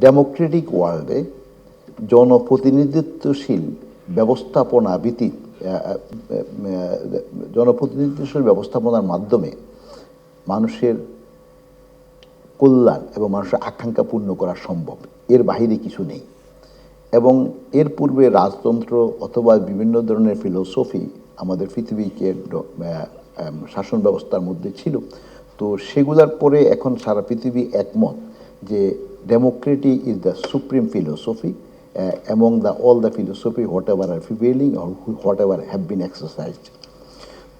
Democratic ওয়ার্ল্ডে জনপ্রতিনিধিত্বশীল ব্যবস্থাপনা ভিত্তিক জনপ্রতিনিধিত্বশীল ব্যবস্থাপনার মাধ্যমে মানুষের কল্যাণ এবং মানুষের আকাঙ্ক্ষা পূর্ণ করা সম্ভব। এর বাইরে কিছু নেই। এবং এর পূর্বে রাজতন্ত্র অথবা বিভিন্ন ধরনের ফিলোসফি আমাদের পৃথিবীকে শাসন ব্যবস্থার মধ্যে ছিল। তো সেগুলার পরে এখন সারা পৃথিবী একমত যে is the supreme philosophy among the all the philosophy whatever are prevailing or whatever have been exercised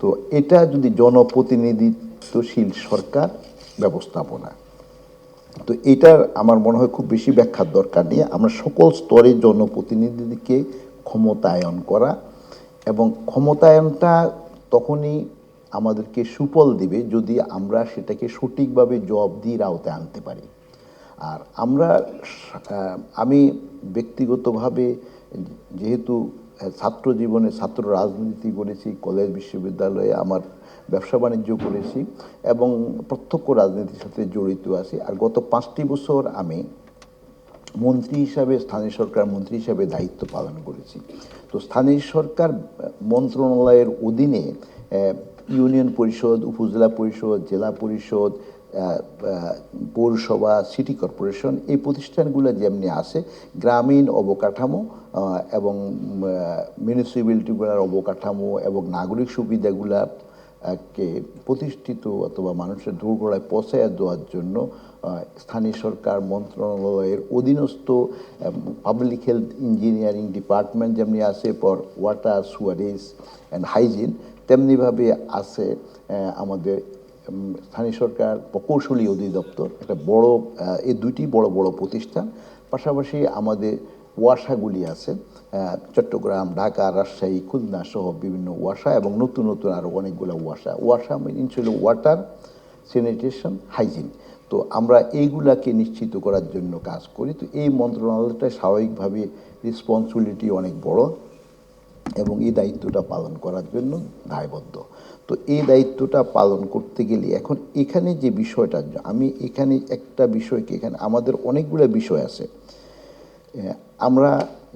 তো এটা যদি জনপ্রতিনিধিত্বশীল সরকার ব্যবস্থাপনা, তো এটার আমার মনে হয় খুব বেশি ব্যাখ্যার দরকার নেই। আমরা সকল স্তরে জনপ্রতিনিধিকে ক্ষমতায়ন করা এবং ক্ষমতায়নটা তখনই আমাদেরকে সুফল দিবে যদি আমরা সেটাকে সঠিকভাবে জবাবদিহির আওতায় আনতে পারি। আর আমরা আমি ব্যক্তিগতভাবে যেহেতু ছাত্র জীবনে, ছাত্র রাজনীতি করেছি, কলেজ বিশ্ববিদ্যালয়ে আমার ব্যবসা বাণিজ্য করেছি এবং প্রত্যক্ষ রাজনীতির সাথে জড়িত আছি। আর গত পাঁচটি বছর আমি মন্ত্রী হিসাবে, স্থানীয় সরকার মন্ত্রী হিসাবে দায়িত্ব পালন করেছি। তো স্থানীয় সরকার মন্ত্রণালয়ের অধীনে ইউনিয়ন পরিষদ, উপজেলা পরিষদ, জেলা পরিষদ পৌরসভা সিটি কর্পোরেশন এই প্রতিষ্ঠানগুলো যেমনি আছে, গ্রামীণ অবকাঠামো এবং মিউনিসিপ্যালিটিগুলোর অবকাঠামো এবং নাগরিক সুবিধাগুলা কে প্রতিষ্ঠিত অথবা মানুষের দোরগোড়ায় পৌঁছায় দেওয়ার জন্য স্থানীয় সরকার, মন্ত্রণালয়ের অধীনস্থ পাবলিক হেলথ ইঞ্জিনিয়ারিং ডিপার্টমেন্ট যেমনি আছে পর ওয়াটার সুয়ারেজ অ্যান্ড হাইজিন তেমনিভাবে আছে আমাদের স্থানীয় সরকার প্রকৌশলী অধিদপ্তর একটা বড় এই দুইটি বড় বড় প্রতিষ্ঠান, পাশাপাশি আমাদের ওয়াসাগুলি আছে চট্টগ্রাম, ঢাকা, রাজশাহী, খুলনা সহ বিভিন্ন ওয়াসা এবং নতুন নতুন আরও অনেকগুলো ওয়াসা। ওয়াসা মিনস হলো ওয়াটার স্যানিটেশন হাইজিন তো আমরা এইগুলাকে নিশ্চিত করার জন্য কাজ করি। তো এই মন্ত্রণালয়টা স্বাভাবিকভাবে রেসপন্সিবিলিটি অনেক বড়। এবং এই দায়িত্বটা পালন করার জন্য দায়বদ্ধ। তো এই দায়িত্বটা পালন করতে গেলে এখন এখানে যে বিষয়টা, আমি এখানে একটা বিষয়কে এখানে আমাদের অনেকগুলো বিষয় আছে। আমরা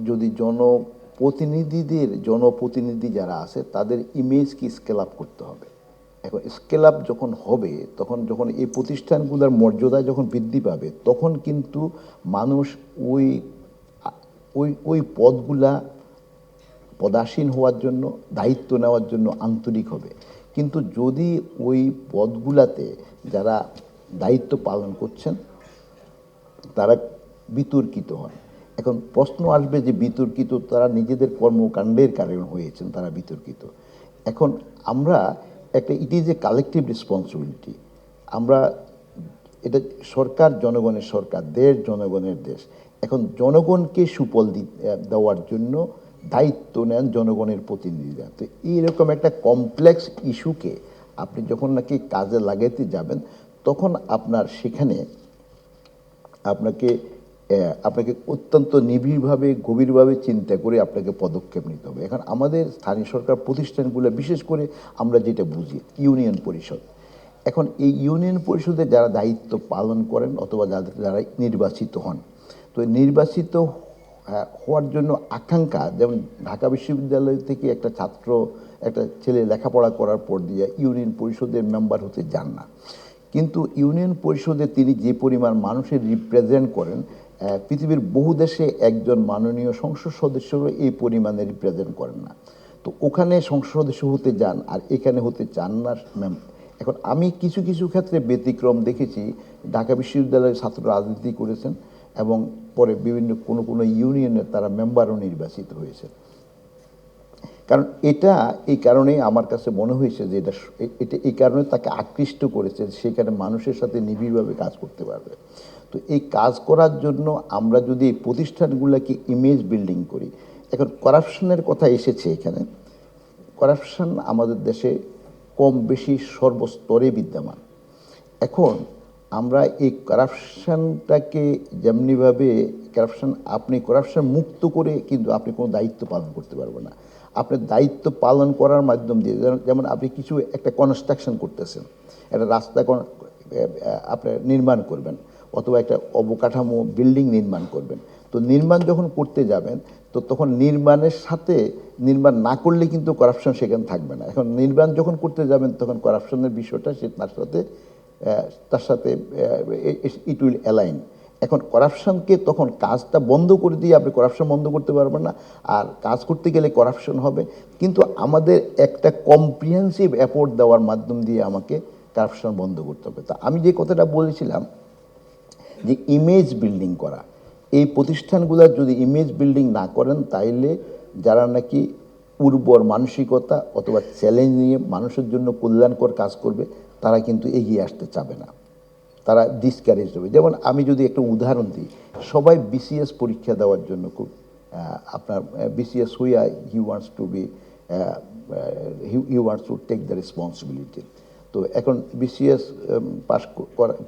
যদি জনপ্রতিনিধিদের, জনপ্রতিনিধি যারা আছে, তাদের ইমেজকে স্কেল আপ করতে হবে? এখন স্কেল আপ যখন হবে, তখন যখন এই প্রতিষ্ঠানগুলোর মর্যাদা যখন বৃদ্ধি পাবে, তখন কিন্তু মানুষ ওই ওই ওই পদগুলা পদাসীন হওয়ার জন্য, দায়িত্ব নেওয়ার জন্য আন্তরিক হবে। কিন্তু যদি ওই পদগুলাতে যারা দায়িত্ব পালন করছেন, তারা বিতর্কিত হন। এখন প্রশ্ন আসবে যে বিতর্কিত, তারা নিজেদের কর্মকাণ্ডের কারণ হয়েছেন, তারা বিতর্কিত। এখন আমরা একটা it is a collective responsibility আমরা, এটা সরকার জনগণের সরকার, দেশ জনগণের দেশ। এখন জনগণকে সুফল দেওয়ার জন্য দায়িত্ব নেন জনগণের প্রতিনিধিরা। তো এইরকম একটা কমপ্লেক্স ইস্যুকে আপনি যখন নাকি কাজে লাগাইতে যাবেন, তখন আপনার সেখানে আপনাকে আপনাকে অত্যন্ত নিবিড়ভাবে, গভীরভাবে চিন্তা করে আপনাকে পদক্ষেপ নিতে হবে। এখন আমাদের স্থানীয় সরকার প্রতিষ্ঠানগুলো, বিশেষ করে আমরা যেটা বুঝি, ইউনিয়ন পরিষদ। এখন এই ইউনিয়ন পরিষদে যারা দায়িত্ব পালন করেন অথবা যাদের, যারা নির্বাচিত হন, তো নির্বাচিত হওয়ার জন্য আকাঙ্ক্ষা, যেমন ঢাকা বিশ্ববিদ্যালয় থেকে একটা ছাত্র, একটা ছেলে লেখাপড়া করার পর দিয়ে ইউনিয়ন পরিষদের মেম্বার হতে যান না। কিন্তু ইউনিয়ন পরিষদে তিনি যে পরিমাণ মানুষের রিপ্রেজেন্ট করেন পৃথিবীর বহু দেশে একজন মাননীয় সংসদ সদস্যরও এই পরিমাণে রিপ্রেজেন্ট করেন না। তো ওখানে সংসদ সদস্য হতে যান আর এখানে হতে চান না ম্যাম এখন আমি কিছু কিছু ক্ষেত্রে ব্যতিক্রম দেখেছি। ঢাকা বিশ্ববিদ্যালয়ের ছাত্র রাজনীতি করেছেন। এবং পরে বিভিন্ন কোনো কোনো ইউনিয়নের তারা মেম্বারও নির্বাচিত হয়েছে। কারণ এটা এই কারণে আমার কাছে মনে হয়েছে যে এটা এটা এই কারণে তাকে আকৃষ্ট করেছে সেখানে মানুষের সাথে নিবিড়ভাবে কাজ করতে পারবে। তো এই কাজ করার জন্য আমরা যদি এই প্রতিষ্ঠানগুলোকে ইমেজ বিল্ডিং করি, এখন করাপশনের কথা এসেছে এখানে। করাপশন আমাদের দেশে কম বেশি সর্বস্তরে বিদ্যমান। এখন আমরা এই করাপশনটাকে যেমনিভাবে করাপশন আপনি করাপশন মুক্ত করে কিন্তু আপনি কোনো দায়িত্ব পালন করতে পারবেন না। আপনার দায়িত্ব পালন করার মাধ্যম দিয়ে যেমন- আপনি কিছু একটা কনস্ট্রাকশন করতেছেন একটা রাস্তা কোন- এ, এ, আপনি নির্মাণ করবেন অথবা একটা অবকাঠামো বিল্ডিং নির্মাণ করবেন। তো নির্মাণ যখন করতে যাবেন তো তখন নির্মাণের সাথে নির্মাণ না করলে কিন্তু করাপশন সেখানে থাকবে না। এখন নির্মাণ যখন করতে যাবেন তখন করাপশনের বিষয়টা সে তার সাথে তার সাথে ইট উইল অ্যালাইন এখন করাপশনকে তখন কাজটা বন্ধ করে দিয়ে আপনি করাপশন বন্ধ করতে পারবেন না, আর কাজ করতে গেলে করাপশন হবে। কিন্তু আমাদের একটা কম্প্রিহেন্সিভ অ্যাপোর্ট দেওয়ার মাধ্যম দিয়ে আমাকে করাপশন বন্ধ করতে হবে। তা আমি যে কথাটা বলেছিলাম যে ইমেজ বিল্ডিং করা, এই প্রতিষ্ঠানগুলোর যদি ইমেজ বিল্ডিং না করেন, তাইলে যারা নাকি উর্বর মানসিকতা অথবা চ্যালেঞ্জ নিয়ে মানুষের জন্য কল্যাণকর কাজ করবে তারা কিন্তু এগিয়ে আসতে চাবে না। তারা ডিসকারেজ হবে যেমন আমি যদি একটা উদাহরণ দিই, সবাই বিসিএস পরীক্ষা দেওয়ার জন্য খুব আপনার বিসিএস হইয়া he wants to be he wants to take the responsibility তো এখন বিসিএস পাস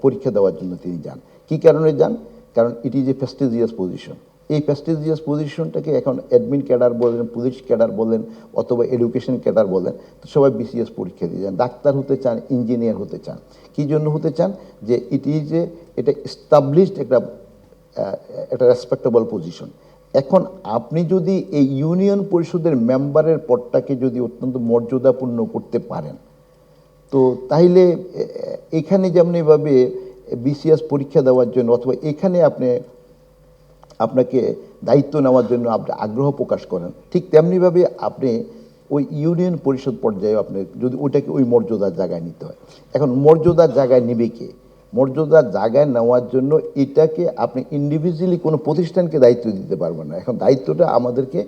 পরীক্ষা দেওয়ার জন্য তিনি যান। কী কারণে যান? কারণ it is a prestigious position এই প্রেস্টিজিয়াস পজিশনটাকে এখন অ্যাডমিন ক্যাডার বলেন পুলিশ ক্যাডার বলেন, অথবা এডুকেশন ক্যাডার বলেন, তো সবাই বিসিএস পরীক্ষা দিয়ে যান। ডাক্তার হতে চান ইঞ্জিনিয়ার হতে চান। কী জন্য হতে চান? যে ইট ইজ এ এটা এস্টাবলিশড একটা একটা রেসপেক্টেবল পজিশন এখন আপনি যদি এই ইউনিয়ন পরিষদের মেম্বারের পদটাকে যদি অত্যন্ত মর্যাদাপূর্ণ করতে পারেন, তো তাইলে এখানে যেমন এভাবে বিসিএস পরীক্ষা দেওয়ার জন্য, অথবা এখানে আপনি আপনাকে দায়িত্ব নেওয়ার জন্য আপনি আগ্রহ প্রকাশ করেন। ঠিক তেমনিভাবে আপনি ওই ইউনিয়ন পরিষদ পর্যায়ে আপনি যদি ওইটাকে ওই মর্যাদার জায়গায় নিতে হয়। এখন মর্যাদার জায়গায় নেবে কে? মর্যাদার জায়গায় নেওয়ার জন্য এটাকে আপনি ইন্ডিভিজুয়ালি কোনো প্রতিষ্ঠানকে দায়িত্ব দিতে পারবেন না। এখন দায়িত্বটা আমাদেরকে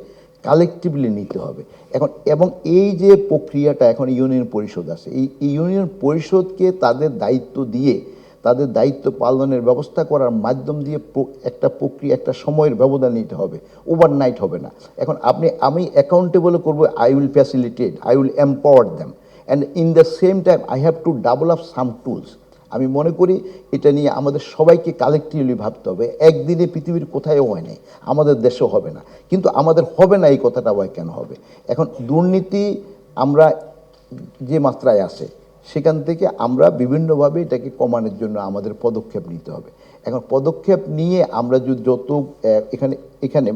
কালেকটিভলি নিতে হবে। এখন এবং এই যে প্রক্রিয়াটা এখন ইউনিয়ন পরিষদ আছে, এই ইউনিয়ন পরিষদকে তাদের দায়িত্ব দিয়ে তাদের দায়িত্ব পালনের ব্যবস্থা করার মাধ্যম দিয়ে একটা প্রক্রিয়া, একটা সময়ের ব্যবধান নিতে হবে। ওভারনাইট হবে না। এখন আপনি, আমি অ্যাকাউন্টেবল করব I will facilitate I will empower them and in the same time I have to develop some tools আমি মনে করি এটা নিয়ে আমাদের সবাইকে কালেকটিভলি ভাবতে হবে। একদিনে পৃথিবীর কোথায়ও হয় নাই। আমাদের দেশেও হবে না। কিন্তু আমাদের হবে না এই কথাটা আবার কেন হবে? এখন দুর্নীতি আমরা যে মাত্রায় আসে সেখান থেকে আমরা বিভিন্নভাবে এটাকে কমানোর জন্য আমাদের পদক্ষেপ নিতে হবে। এখন পদক্ষেপ নিয়ে আমরা যদি যত এখানে এখানে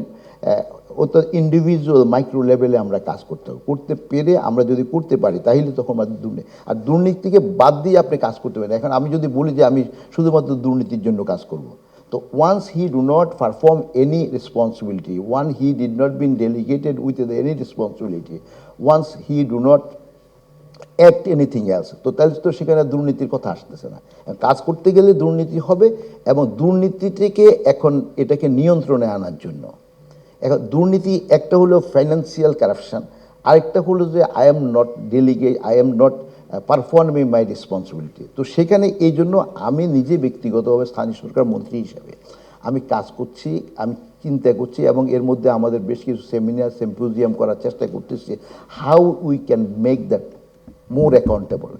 অত ইন্ডিভিজুয়াল মাইক্রো লেভেলে আমরা কাজ করতে হবে। করতে পেরে আমরা যদি করতে পারি, তাহলে তখন আমাদের দুর্নীতি আর দুর্নীতিকে বাদ দিয়ে আপনি কাজ করতে পারেন। এখন আমি যদি বলি যে আমি শুধুমাত্র দুর্নীতির জন্য কাজ করব, তো once he do not perform any responsibility one he did not been delegated with any responsibility once he do not act anything else তো তাহলে তো সেখানে দুর্নীতির কথা আসতেছে না। কাজ করতে গেলে দুর্নীতি হবে এবং দুর্নীতিটিকে এখন এটাকে নিয়ন্ত্রণে আনার জন্য। এখন দুর্নীতি একটা হলো ফাইন্যান্সিয়াল কারাপশন আরেকটা হলো যে I am not delegate I am not performing my responsibility তো সেখানে এই জন্য আমি নিজে ব্যক্তিগতভাবে স্থানীয় সরকার মন্ত্রী হিসাবে আমি কাজ করছি, আমি চিন্তা করছি এবং এর মধ্যে আমাদের বেশ কিছু সেমিনার সিম্পোজিয়াম করার চেষ্টা করতেছি। How we can make that more accountable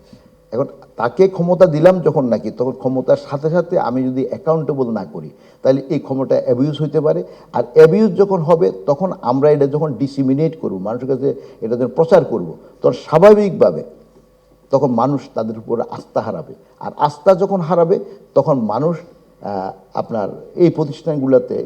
এখন তাকে ক্ষমতা দিলাম যখন নাকি, তখন ক্ষমতার সাথে সাথে আমি যদি অ্যাকাউন্টেবল না করি, তাহলে এই ক্ষমতা অ্যাবিউজ হইতে পারে। আর অ্যাবিউজ যখন হবে, তখন আমরা এটা যখন ডিসিমিনেট করব, মানুষের কাছে এটা যখন প্রচার করব, তখন স্বাভাবিকভাবে তখন মানুষ তাদের উপর আস্থা হারাবে। আর আস্থা যখন হারাবে, তখন মানুষ আপনার এই প্রতিষ্ঠানগুলোতে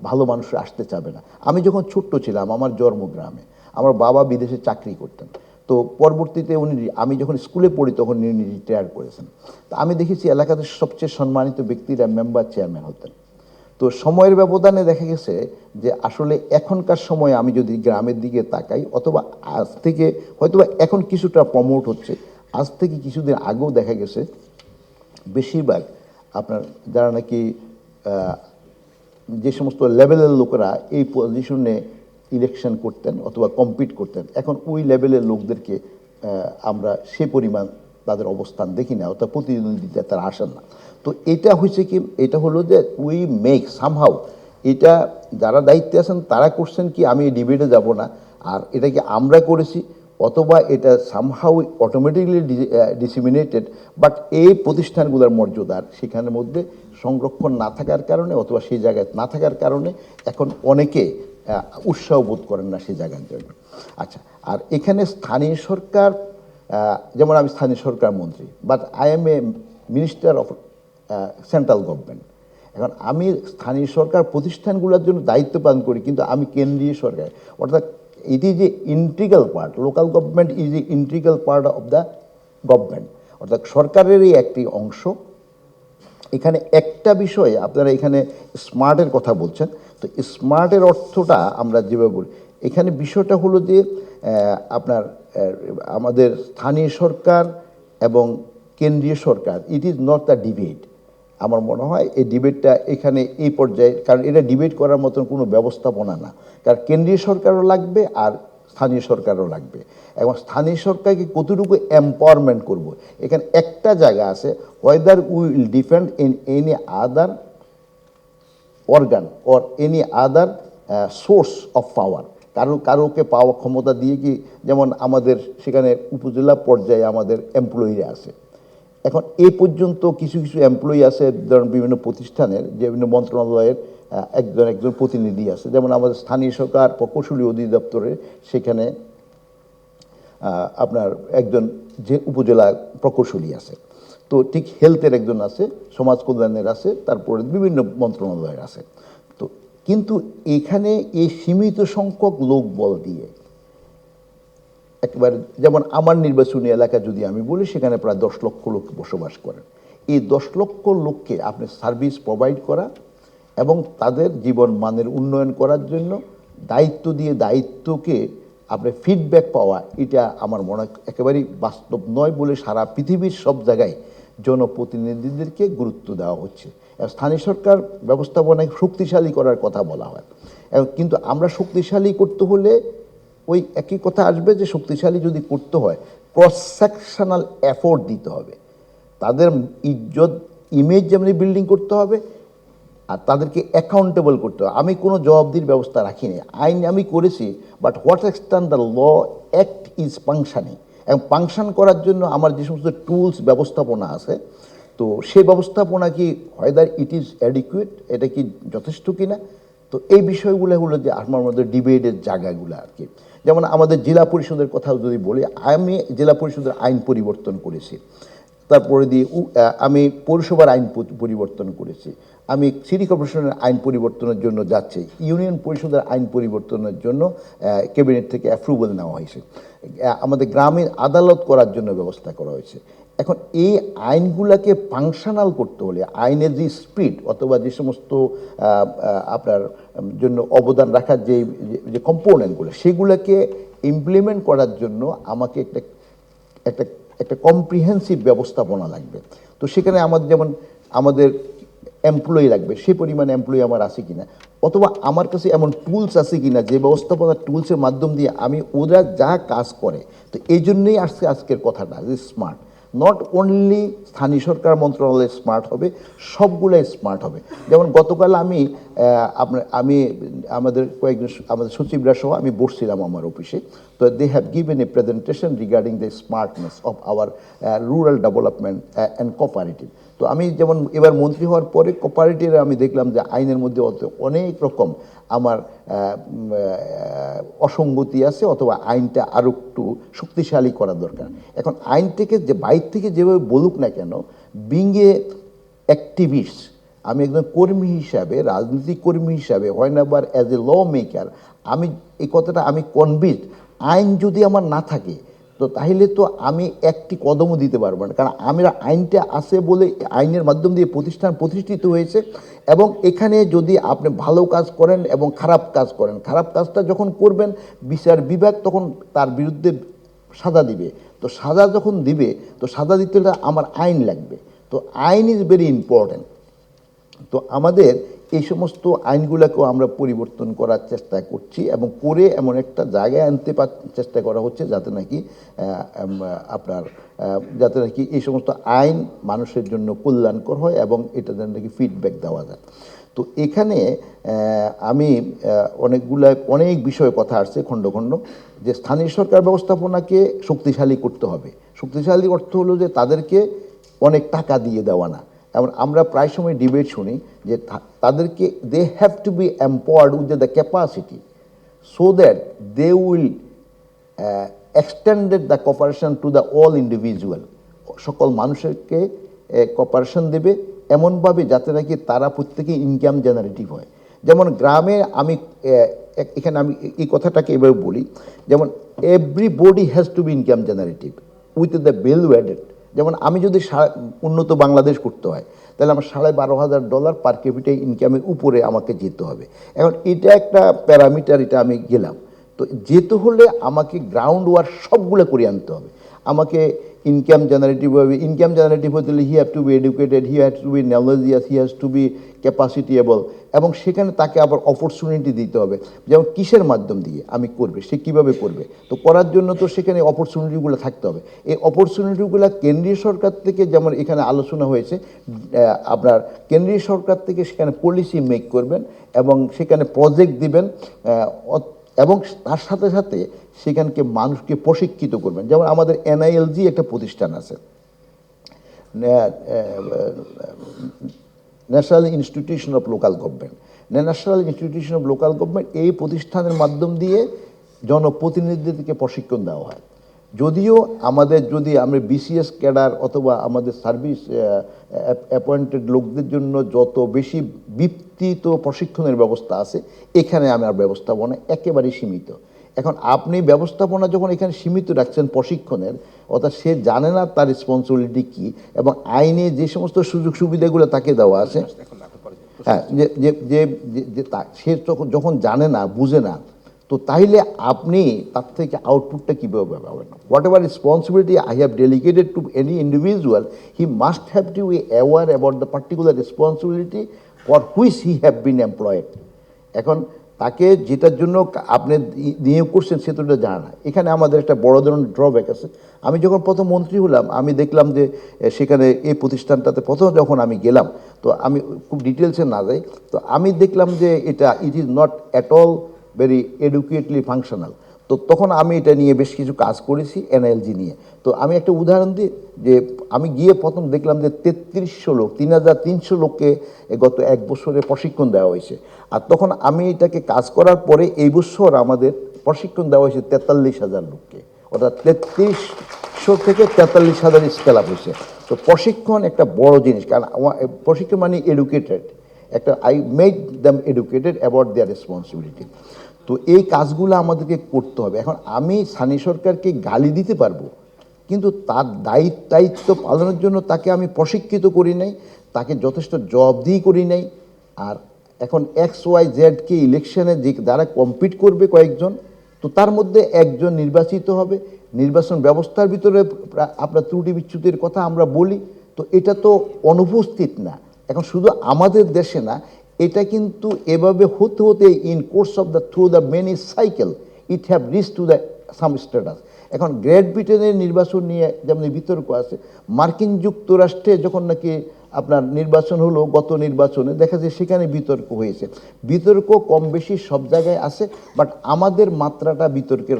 ভালো মানুষ আসতে চাবে না। আমি যখন ছোট্ট ছিলাম, আমার জন্মগ্রামে, আমার বাবা বিদেশে চাকরি করতেন। তো পরবর্তীতে উনি আমি যখন স্কুলে পড়ি তখন উনি রিটায়ার করেছেন। তো আমি দেখেছি এলাকাতে সবচেয়ে সম্মানিত ব্যক্তিরা মেম্বার চেয়ারম্যান হতেন। তো সময়ের ব্যবধানে দেখা গেছে যে আসলে এখনকার সময়ে আমি যদি গ্রামের দিকে তাকাই অথবা আজ থেকে হয়তোবা এখন কিছুটা প্রমোট হচ্ছে, আজ থেকে কিছুদিন আগেও দেখা গেছে বেশিরভাগ আপনার যারা নাকি যে সমস্ত লেভেলের লোকেরা এই পজিশনে ইলেকশন করতেন অথবা কম্পিট করতেন। এখন ওই লেভেলের লোকদেরকে আমরা সে পরিমাণ তাদের অবস্থান দেখি না, অর্থাৎ প্রতিদ্বন্দ্বিতা তারা আসেন না। তো এটা হয়েছে কি, এটা হলো যে উই মেক সামহাউ এটা যারা দায়িত্বে আছেন তারা করছেন কি, আমি ডিবেটে যাব না, আর এটা কি আমরা করেছি, অথবা এটা সামহাউ অটোমেটিকলি ডিসিমিনেটেড বাট এই প্রতিষ্ঠানগুলোর মর্যাদার সেখানের মধ্যে সংরক্ষণ না থাকার কারণে অথবা সেই জায়গায় না থাকার কারণে এখন অনেকে উৎসাহ বোধ করেন না সেই জায়গার জন্য। আচ্ছা আর এখানে স্থানীয় সরকার যেমন আমি স্থানীয় সরকার মন্ত্রী but I am a minister of central government এখন আমি স্থানীয় সরকার প্রতিষ্ঠানগুলোর জন্য দায়িত্ব পালন করি, কিন্তু আমি কেন্দ্রীয় সরকার। অর্থাৎ is a integral part local government is a integral part of the government অর্থাৎ সরকারেরই একটি অংশ এখানে একটা বিষয় আপনারা এখানে স্মার্টের কথা বলছেন, তো স্মার্টের অর্থটা আমরা যেভাবে বলি, এখানে বিষয়টা হলো যে আপনার আমাদের স্থানীয় সরকার এবং কেন্দ্রীয় সরকার it is not the debate আমার মনে হয় এই ডিবেটটা এখানে এই পর্যায়ে, কারণ এটা ডিবেট করার মতন কোনো ব্যবস্থাপনা না। কারণ কেন্দ্রীয় সরকারও লাগবে আর স্থানীয় সরকারও লাগবে। এবং স্থানীয় সরকারকে কতটুকু এম্পাওয়ারমেন্ট করব? এখানে একটা জায়গা আছে whether will depend in any other organ or any other source of power কারও, কারোকে পাওয়া ক্ষমতা দিয়ে কি যেমন আমাদের সেখানে উপজেলা পর্যায়ে আমাদের এমপ্লয়িরা আছে। এখন এ পর্যন্ত কিছু কিছু এমপ্লয়ি আছে, ধরুন বিভিন্ন প্রতিষ্ঠানের যে বিভিন্ন মন্ত্রণালয়ের একজন একজন প্রতিনিধি আছে। যেমন আমাদের স্থানীয় সরকার প্রকৌশলী অধিদপ্তরে সেখানে আপনার একজন যে উপজেলা প্রকৌশলী আছে। তো ঠিক হেলথের একজন আছে, সমাজ কল্যাণের আছে, তারপরে বিভিন্ন মন্ত্রণালয়ের আছে। তো কিন্তু এখানে এই সীমিত সংখ্যক লোক বল দিয়ে, একেবারে যেমন আমার নির্বাচনী এলাকা যদি আমি বলি, সেখানে প্রায় দশ লক্ষ লোক বসবাস করেন। এই দশ লক্ষ লোককে আপনি সার্ভিস প্রোভাইড করা এবং তাদের জীবন মানের উন্নয়ন করার জন্য দায়িত্ব দিয়ে দায়িত্বকে আপনি ফিডব্যাক পাওয়া, এটা আমার মনে একেবারেই বাস্তব নয় বলে সারা পৃথিবীর সব জায়গায় জনপ্রতিনিধিদেরকে গুরুত্ব দেওয়া হচ্ছে। স্থানীয় সরকার ব্যবস্থাপনায় শক্তিশালী করার কথা বলা হয়। কিন্তু আমরা শক্তিশালী করতে হলে ওই একই কথা আসবে যে শক্তিশালী যদি করতে হয় ক্রস সেকশনাল এফোর্ট দিতে হবে। তাদের ইজ্জত ইমেজ যেমনি বিল্ডিং করতে হবে আর তাদেরকে অ্যাকাউন্টেবল করতে হবে। আমি কোনো জবাবদির ব্যবস্থা রাখিনি। আইন আমি করেছি but what extent the law act is functioning এবং ফাংশন করার জন্য আমার যে সমস্ত টুলস ব্যবস্থাপনা আছে, তো সেই ব্যবস্থাপনা কি হয়দার ইট ইজ অ্যাডিকুয়েট এটা কি যথেষ্ট কিনা? তো এই বিষয়গুলো হলো যে আমার মধ্যে ডিবেটের জায়গাগুলো আর কি। যেমন আমাদের জেলা পরিষদের কথাও যদি বলি, আমি জেলা পরিষদের আইন পরিবর্তন করেছি। তারপরে দিয়ে আমি পৌরসভার আইন পরিবর্তন করেছি। আমি সিটি কর্পোরেশনের আইন পরিবর্তনের জন্য যাচ্ছি। ইউনিয়ন পরিষদের আইন পরিবর্তনের জন্য ক্যাবিনেট থেকে অ্যাপ্রুভাল নেওয়া হয়েছে। আমাদের গ্রামীণ আদালত করার জন্য ব্যবস্থা করা হয়েছে। এখন এই আইনগুলোকে ফাংশনাল করতে হলে, আইনের যে স্পিড অথবা যে সমস্ত আপনার জন্য অবদান রাখার যে- যে কম্পোনেন্টগুলো সেগুলোকে ইমপ্লিমেন্ট করার জন্য আমাকে একটা একটা একটা কম্প্রিহেন্সিভ ব্যবস্থাপনা লাগবে। তো সেখানে আমাদের যেমন আমাদের এমপ্লয়ি লাগবে, সে পরিমাণ এমপ্লয়ি আমার আছে কি না অথবা আমার কাছে এমন টুলস আছে কি না যে ব্যবস্থাপনা টুলসের মাধ্যম দিয়ে আমি ওরা যা কাজ করে, তো এই জন্যই আসছে আজকের কথাটা, যে স্মার্ট নট অনলি স্থানীয় সরকার মন্ত্রণালয় স্মার্ট হবে, সবগুলাই স্মার্ট হবে। যেমন গতকাল আমি আপনার আমি, আমাদের কয়েকজন আমাদের সচিবরা সহ আমি বসছিলাম আমার অফিসে। তো they have given a presentation regarding the smartness of our rural development and cooperative তো আমি যেমন এবার মন্ত্রী হওয়ার পরে কোপারেটিভে আমি দেখলাম যে আইনের মধ্যে অত- অনেক রকম আমার অসঙ্গতি আছে অথবা আইনটা আরও একটু শক্তিশালী করা দরকার। এখন আইন থেকে যে বাইর থেকে যেভাবে বলুক না কেন বিং এ অ্যাক্টিভিস্ট আমি একজন কর্মী হিসাবে, রাজনৈতিক কর্মী হিসাবে, হয় না আবার অ্যাজ এ ল মেকার আমি এই কথাটা আমি কনভিন্স আইন যদি আমার না থাকে তো তাহলে তো আমি একটি কদমও দিতে পারব না। কারণ আমরা আইনটা আছে বলে আইনের মাধ্যম দিয়ে প্রতিষ্ঠান প্রতিষ্ঠিত হয়েছে এবং এখানে যদি আপনি ভালো কাজ করেন এবং খারাপ কাজ করেন, খারাপ কাজটা যখন করবেন, বিচার বিভাগ তখন তার বিরুদ্ধে সাজা দিবে। তো সাজা যখন দিবে, তো সাজা দিতে আমার আইন লাগবে। তো আইন ইজ ভেরি ইম্পর্ট্যান্ট তো আমাদের এই সমস্ত আইনগুলোকেও আমরা পরিবর্তন করার চেষ্টা করছি এবং করে এমন একটা জায়গায় আনতে চেষ্টা করা হচ্ছে যাতে নাকি আপনার যাতে নাকি এই সমস্ত আইন মানুষের জন্য কল্যাণকর হয় এবং এটা যেন নাকি ফিডব্যাক দেওয়া যায়। তো এখানে আমি অনেকগুলা, অনেক বিষয়ে কথা আসছে খণ্ড খণ্ড, যে স্থানীয় সরকার ব্যবস্থাপনাকে শক্তিশালী করতে হবে। শক্তিশালী অর্থ হলো যে তাদেরকে অনেক টাকা দিয়ে দেওয়া না। এমন আমরা প্রায় সময় ডিবেট শুনি যে তাদেরকে they have to be empowered with the capacity so that they will extended the cooperation to the all individual সকল মানুষকে কপারেশন দেবে এমনভাবে যাতে নাকি তারা প্রত্যেকে ইনকাম জেনারেটিভ হয়। যেমন গ্রামে আমি এক- এখানে আমি এই কথাটাকে এভাবে বলি, যেমন everybody has to be income generative with the well wedded যেমন আমি যদি উন্নত বাংলাদেশ করতে হয়, তাহলে আমার সাড়ে বারো হাজার ডলার পার ক্যাপিটাল ইনকামের উপরে আমাকে যেতে হবে। এখন এটা একটা প্যারামিটার এটা আমি গেলাম। তো যেতে হলে আমাকে গ্রাউন্ড ওয়ার্ক সবগুলো করে আনতে হবে। আমাকে ইনকাম জেনারেটিভ হবে ইনকাম জেনারেটিভ হতে হলে he have to be educated he have to be knowledgeous he has to be capacitiable এবং সেখানে তাকে আবার অপরচুনিটি দিতে হবে। যেমন কিসের মাধ্যম দিয়ে আমি করবে, সে কীভাবে করবে? তো করার জন্য তো সেখানে অপরচুনিটিগুলো থাকতে হবে। এই অপরচুনিটিগুলো কেন্দ্রীয় সরকার থেকে যেমন এখানে আলোচনা হয়েছে আপনার কেন্দ্রীয় সরকার থেকে সেখানে পলিসি মেক করবেন এবং সেখানে প্রজেক্ট দিবেন এবং তার সাথে সাথে সেখানকে মানুষকে প্রশিক্ষিত করবেন। যেমন আমাদের এনআইএলজি একটা প্রতিষ্ঠান আছে। National institution of local government. National institution of local government এই প্রতিষ্ঠানের মাধ্যম দিয়ে জনপ্রতিনিধিদেরকে প্রশিক্ষণ দেওয়া হয়। যদিও আমাদের যদি আমরা বিসিএস ক্যাডার অথবা আমাদের সার্ভিস অ্যাপয়েন্টেড লোকদের জন্য যত বেশি বিস্তৃত প্রশিক্ষণের ব্যবস্থা আছে এখানে আমার ব্যবস্থাপনা একেবারেই সীমিত। এখন আপনি ব্যবস্থাপনা যখন এখানে সীমিত রাখছেন প্রশিক্ষণের অর্থাৎ সে জানে না তার রেসপন্সিবিলিটি কী এবং আইনে যে সমস্ত সুযোগ সুবিধাগুলো তাকে দেওয়া আছে হ্যাঁ যে যে যে যে- যে তা- সে যখন যখন জানে না বুঝে না তো তাইলে আপনি তার থেকে আউটপুটটা কীভাবে পাবেন? Whatever responsibility I have delegated to any individual he must have to be aware about the particular responsibility for which he have been employed এখন তাকে যেটার জন্য আপনি নিয়োগ করছেন, সে তো জানা না। এখানে আমাদের একটা বড় ধরনের ড্রব্যাক আছে। আমি যখন প্রথম মন্ত্রী হলাম, আমি দেখলাম যে সেখানে এই প্রতিষ্ঠানটাতে প্রথম যখন আমি গেলাম, তো আমি খুব ডিটেলসে না যাই, তো আমি দেখলাম যে এটা it is not at all very educately functional তো তখন আমি এটা নিয়ে বেশ কিছু কাজ করেছি এনএলজি নিয়ে। তো আমি একটা উদাহরণ দিই যে, আমি গিয়ে প্রথম দেখলাম যে তেত্রিশশো লোক, তিন হাজার তিনশো লোককে গত এক বছরে প্রশিক্ষণ দেওয়া হয়েছে। আর তখন আমি এটাকে কাজ করার পরে এই বছর আমাদের প্রশিক্ষণ দেওয়া হয়েছে তেতাল্লিশ হাজার লোককে। অর্থাৎ তেত্রিশশো থেকে তেতাল্লিশ হাজার স্কেল আপ হয়েছে। তো প্রশিক্ষণ একটা বড় জিনিস, কারণ আমার, প্রশিক্ষণ মানে এডুকেটেড একটা I made them educated about their responsibility তো এই কাজগুলো আমাদেরকে করতে হবে। এখন আমি সানি সরকারকে গালি দিতে পারব, কিন্তু তার দায়িত্ব দায়িত্ব পালনের জন্য তাকে আমি প্রশিক্ষিত করি নাই, তাকে যথেষ্ট জবাবদিহি করি নাই। আর এখন এক্স ওয়াই জেডকে ইলেকশনে যে যারা কম্পিট করবে কয়েকজন, তো তার মধ্যে একজন নির্বাচিত হবে। নির্বাচন ব্যবস্থার ভিতরে আপনার ত্রুটি বিচ্যুতির কথা আমরা বলি, তো এটা তো অনুপস্থিত না। এখন শুধু আমাদের দেশে না এটা কিন্তু এভাবে হতে হতে in course of the through the many cycle it have reach to the some status এখন গ্রেট ব্রিটেনের নির্বাচন নিয়ে যেমন বিতর্ক আছে, মার্কিন যুক্তরাষ্ট্রে যখন নাকি আপনার নির্বাচন হলো, গত নির্বাচনে, দেখা যায় সেখানে বিতর্ক হয়েছে। বিতর্ক কম বেশি সব জায়গায় আছে বাট আমাদের মাত্রাটা বিতর্কের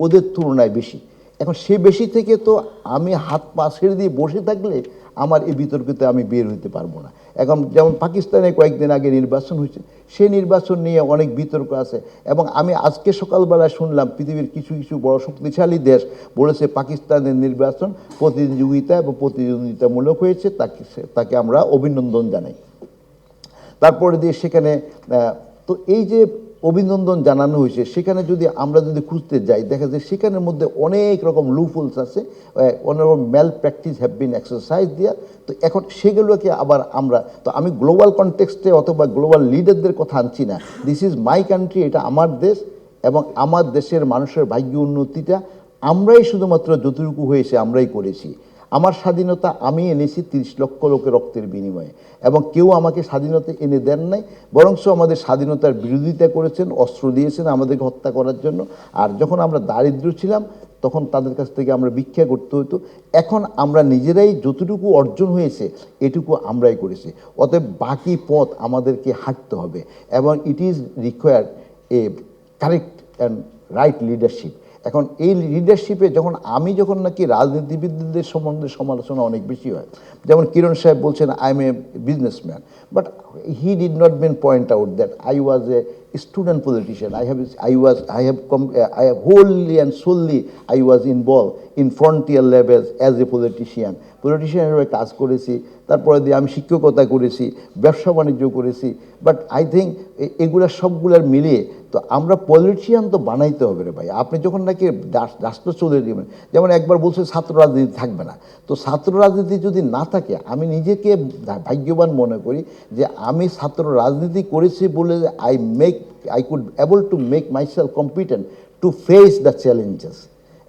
ওদের তুলনায় বেশি। এখন সে বেশি থেকে তো আমি হাত পা ছেড়ে দিয়ে বসে থাকলে আমার এই বিতর্কতে আমি বের হতে পারব না। এখন যেমন পাকিস্তানে কয়েকদিন আগে নির্বাচন হয়েছে, সে নির্বাচন নিয়ে অনেক বিতর্ক আছে। এবং আমি আজকে সকালবেলা শুনলাম পৃথিবীর কিছু কিছু বড় শক্তিশালী দেশ বলেছে পাকিস্তানের নির্বাচন প্রতিযোগিতা এবং প্রতিদ্বন্দ্বিতামূলক হয়েছে, তাকে তাকে আমরা অভিনন্দন জানাই। তারপরে দিয়ে সেখানে তো এই যে অভিনন্দন জানানো হয়েছে। সেখানে যদি আমরা যদি খুঁজতে যাই, দেখা যায় সেখানের মধ্যে অনেক রকম লুফুলস আছে অনেক রকম malpractice have been exercise দেওয়া তো এখন সেগুলোকে আবার আমরা, তো আমি গ্লোবাল কনটেক্সটে অথবা গ্লোবাল লিডারদের কথা আনছি না। দিস ইজ মাই কান্ট্রি এটা আমার দেশ এবং আমার দেশের মানুষের ভাগ্য উন্নতিটা আমরাই শুধুমাত্র যতটুকু হয়েছে আমরাই করেছি। আমার স্বাধীনতা আমি এনেছি তিরিশ লক্ষ লোকের রক্তের বিনিময়ে। এবং কেউ আমাকে স্বাধীনতা এনে দেন নাই, বরংস আমাদের স্বাধীনতার বিরোধিতা করেছেন, অস্ত্র দিয়েছেন আমাদেরকে হত্যা করার জন্য। আর যখন আমরা দারিদ্র ছিলাম, তখন তাদের কাছ থেকে আমরা ভিক্ষা করতে হতো। এখন আমরা নিজেরাই যতটুকু অর্জন হয়েছে, এটুকু আমরাই করেছি। অতএব বাকি পথ আমাদেরকে হাঁটতে হবে। এবং it is required a correct and right leadership এখন এই লিডারশিপে যখন আমি যখন নাকি রাজনীতিবিদদের সম্বন্ধে সমালোচনা অনেক বেশি হয়, যেমন কিরণ সাহেব বলছেন I am a businessman but he did not main point out that I was a student politician I have I was I have come I have wholly and solely I was involve in frontier levels as a politician politician হিসেবে কাজ করেছি, তারপরে দিয়ে আমি শিক্ষকতা করেছি, ব্যবসা বাণিজ্য করেছি বাট আই থিঙ্ক এগুলা সবগুলার মিলিয়ে তো আমরা পলিটিশিয়ান তো বানাইতে হবে রে ভাই। আপনি যখন নাকি রাষ্ট্র চলে যাবেন যেমন একবার বলছে ছাত্র রাজনীতি থাকবে না, তো ছাত্র রাজনীতি যদি না থাকে, আমি নিজেকে ভাগ্যবান মনে করি যে আমি ছাত্র রাজনীতি করেছি বলে I make I could able to make myself competent to face the challenges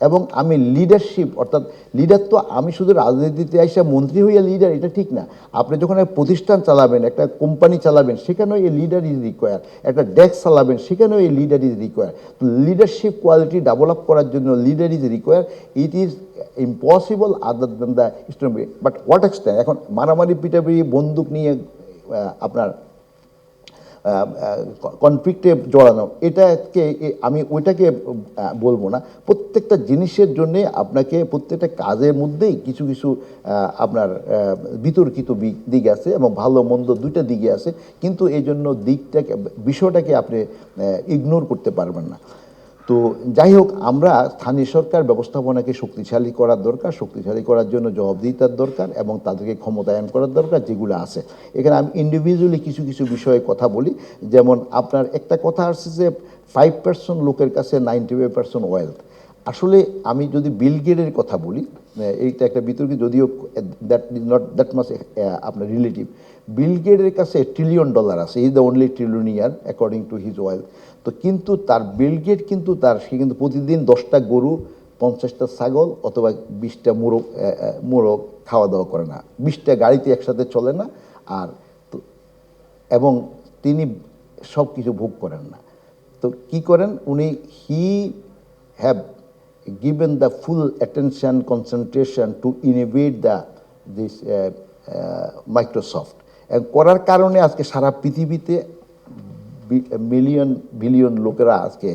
এবং আমি লিডারশিপ অর্থাৎ লিডার তো আমি শুধু রাজনীতিতে এসে মন্ত্রী হইয়া লিডার এটা ঠিক না। আপনি যখন একটা প্রতিষ্ঠান চালাবেন, একটা কোম্পানি চালাবেন, সেখানেও এই লিডার ইজ রিকোয়ার একটা ডেস্ক চালাবেন, সেখানেও এই লিডার ইজ রিকোয়ার তো লিডারশিপ কোয়ালিটি ডেভেলপ করার জন্য leader is require it is impossible other than the student but what extent এখন মারামারি, পিটাপিটি, বন্দুক নিয়ে আপনার কনফ্লিক্টে জড়ানো, এটাকে আমি ওইটাকে বলব না। প্রত্যেকটা জিনিসের জন্যে আপনাকে প্রত্যেকটা কাজের মধ্যেই কিছু কিছু আপনার বিতর্কিত দিকে আছে এবং ভালো, মন্দ দুইটা দিকে আছে। কিন্তু এই জন্য দিকটাকে, বিষয়টাকে আপনি ইগনোর করতে পারবেন না। তো যাই হোক, আমরা স্থানীয় সরকার ব্যবস্থাপনাকে শক্তিশালী করার দরকার, শক্তিশালী করার জন্য জবাবদিহিতার দরকার এবং তাদেরকে ক্ষমতায়ন করার দরকার যেগুলো আছে। এখানে আমি ইন্ডিভিজুয়ালি কিছু কিছু বিষয়ে কথা বলি। যেমন আপনার একটা কথা আসছে যে ফাইভ পার্সেন্ট লোকের কাছে নাইনটি ফাইভ পার্সেন্ট ওয়েলথ আসলে আমি যদি বিল গেটের কথা বলি এইটা একটা বিতর্ক, যদিও that is not that mass আপনার রিলেটিভ বিল গেটের কাছে ট্রিলিয়ন ডলার আছে। Is the only trillionaire according to his wealth তো কিন্তু তার বিল গেট কিন্তু তার সে কিন্তু প্রতিদিন দশটা গরু পঞ্চাশটা ছাগল অথবা বিশটা মোরগ মোরগ খাওয়া দাওয়া করে না। বিশটা গাড়িতে একসাথে চলে না আর এবং তিনি সব কিছু ভোগ করেন না। তো কি করেন? উনি he have given the full attention concentration to innovate uh, uh, Microsoft করার কারণে আজকে সারা পৃথিবীতে মিলিয়ন বিলিয়ন লোকেরা আজকে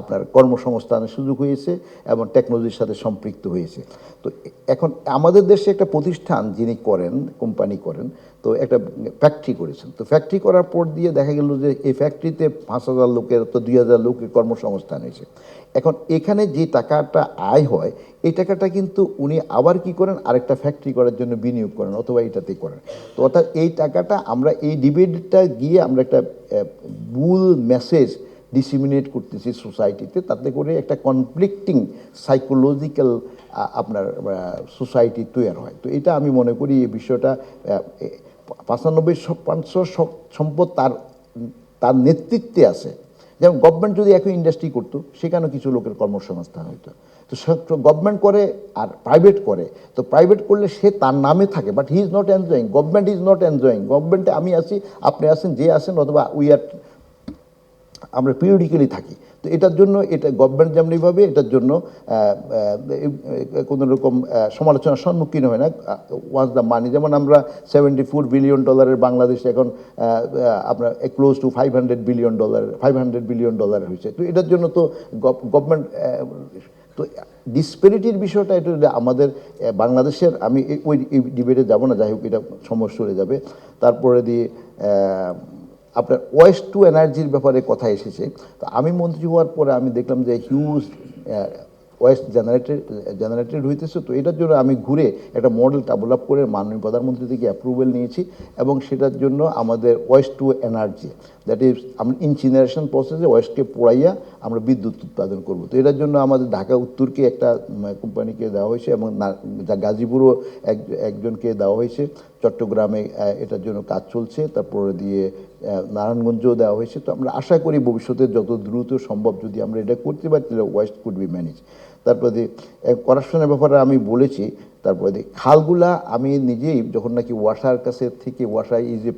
আপনার কর্মসংস্থানের সুযোগ হয়েছে এবং টেকনোলজির সাথে সম্পৃক্ত হয়েছে। তো এখন আমাদের দেশে একটা প্রতিষ্ঠান যিনি করেন কোম্পানি করেন, তো একটা ফ্যাক্টরি করেছেন। তো ফ্যাক্টরি করার পর দিয়ে দেখা গেল যে এই ফ্যাক্টরিতে পাঁচ হাজার লোকের, তো দুই হাজার লোকের কর্মসংস্থান হয়েছে। এখন এখানে যে টাকাটা আয় হয়, এই টাকাটা কিন্তু উনি আবার কি করেন? আরেকটা ফ্যাক্টরি করার জন্য বিনিয়োগ করেন অথবা এটাতে করেন। তো অর্থাৎ এই টাকাটা আমরা এই ডিবেটটা গিয়ে আমরা একটা ভুল মেসেজ ডিসিমিনেট করতেছি সোসাইটিতে তাতে করে একটা কনফ্লিক্টিং সাইকোলজিক্যাল আপনার সোসাইটি তৈরি হয়। তো এটা আমি মনে করি এই বিষয়টা পঁচানব্বই সব- সম্পদ তার তার নেতৃত্বে আছে। যেমন গভর্নমেন্ট যদি একই ইন্ডাস্ট্রি করতো, সেখানেও কিছু লোকের কর্মসংস্থান হইতো। তো গভর্নমেন্ট করে আর প্রাইভেট করে। তো প্রাইভেট করলে সে তার নামে থাকে but he is not enjoying government is not enjoying গভর্নমেন্টে আমি আছি, আপনি আছেন, যে আছেন, অথবা উই আর আমরা পিরিয়ডিক্যালি থাকি। তো এটার জন্য এটা গভর্নমেন্ট যেমনিভাবে এটার জন্য কোনো রকম সমালোচনার সম্মুখীন হয় না। ওয়ান্স দ্য মানি যেমন আমরা সেভেন্টি ফোর বিলিয়ন ডলারের বাংলাদেশ এখন আপনার close to five hundred billion dollar five hundred billion dollar হয়েছে। তো এটার জন্য তো গভর্নমেন্ট তো ডিসপেরিটির বিষয়টা এটা আমাদের বাংলাদেশের, আমি ওই ডিবেটে যাব না, যাই হোক, এটা সমস্যা হয়ে যাবে। তারপরে দিয়ে আপনার ওয়েস্ট টু এনার্জির ব্যাপারে কথা এসেছে। তো আমি মন্ত্রী হওয়ার পরে আমি দেখলাম যে হিউজ ওয়েস্ট জেনারেটেড জেনারেটেড হইতেছে। তো এটার জন্য আমি ঘুরে একটা মডেল ডেভেলপ করে মাননীয় প্রধানমন্ত্রী থেকে অ্যাপ্রুভেল নিয়েছি এবং সেটার জন্য আমাদের waste to energy that is আমরা ইনসিনারেশন প্রসেসে ওয়েস্টকে পোড়াইয়া আমরা বিদ্যুৎ উৎপাদন করব। তো এটার জন্য আমাদের ঢাকা, উত্তরকে একটা কোম্পানিকে দেওয়া হয়েছে এবং গাজীপুরও এক, একজনকে দেওয়া হয়েছে। চট্টগ্রামে এটার জন্য কাজ চলছে। তারপরে দিয়ে নারায়ণগঞ্জেও দেওয়া হয়েছে। তো আমরা আশা করি ভবিষ্যতে যত দ্রুত সম্ভব যদি আমরা এটা করতে পারি, তাহলে ওয়েস্ট কুড বি ম্যানেজ তারপরে করাপশনের ব্যাপারে আমি বলেছি, তারপরে খালগুলা আমি নিজেই যখন নাকি ওয়াসার কাছে থেকে ওয়াসা ইজ এ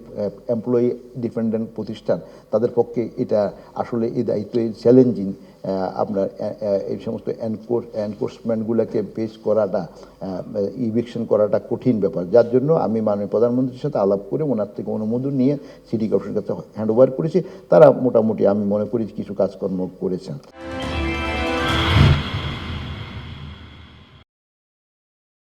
এমপ্লয়ি ডিপেন্ডেন্ট প্রতিষ্ঠান, তাদের পক্ষে এটা আসলে এই দায়িত্ব চ্যালেঞ্জিং আপনার এই সমস্ত এনকোর্স এনকোর্সমেন্টগুলোকে পেশ করাটা ইভিকশন করাটা কঠিন ব্যাপার। যার জন্য আমি মাননীয় প্রধানমন্ত্রীর সাথে আলাপ করে ওনার থেকে অনুমোদন নিয়ে সিটি কর্পোরেশনের কাছে হ্যান্ড ওভার করেছি। তারা মোটামুটি আমি মনে করি কিছু কাজকর্ম করেছেন।